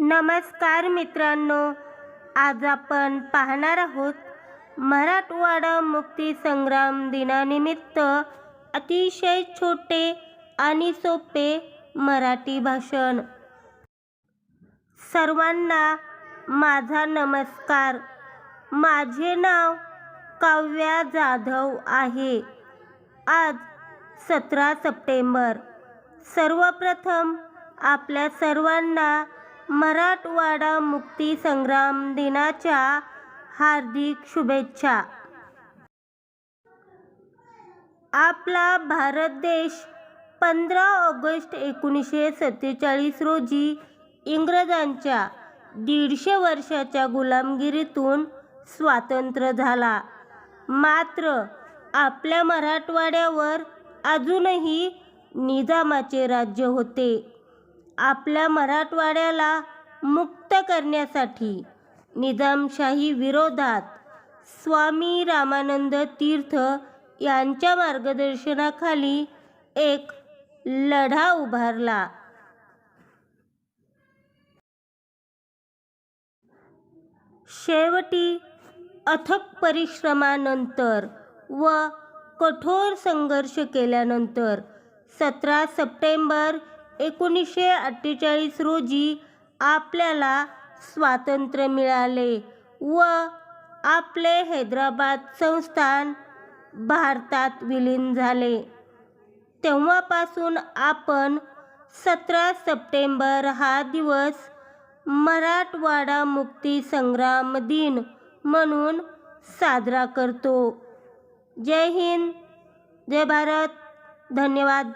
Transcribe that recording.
नमस्कार मित्रांनो आज आपण पाहणार आहोत मराठवाडा मुक्तीसंग्राम दिनानिमित्त अतिशय छोटे आणि सोपे मराठी भाषण. सर्वांना माझा नमस्कार. माझे नाव काव्या जाधव आहे. आज सतरा सप्टेंबर. सर्वप्रथम आपल्या सर्वांना मराठवाडा मुक्ती संग्राम दिनाच्या हार्दिक शुभेच्छा. आपला भारत देश पंधरा ऑगस्ट एकोणीसशे सत्तेचाळीस रोजी इंग्रजांच्या दीडशे वर्षाच्या गुलामगिरीतून स्वातंत्र्य झाला. मात्र आपल्या मराठवाड्यावर अजूनही निजामाचे राज्य होते. आपल्या मराठवाड्याला मुक्त करण्यासाठी निजामशाही विरोधात स्वामी रामानंद तीर्थ यांच्या मार्गदर्शनाखाली एक लढा उभारला. शेवटी अथक परिश्रमानंतर व कठोर संघर्ष केल्यानंतर सतरा सप्टेंबर एकोणीसशे अठ्ठेचाळीस रोजी आपल्याला स्वातंत्र्य मिळाले व आपले हैदराबाद संस्थान भारतात विलीन झाले. तेव्हापासून आपण सतरा सप्टेंबर हा दिवस मराठवाडा मुक्ती संग्राम दिन म्हणून साजरा करतो. जय हिंद जय भारत. धन्यवाद.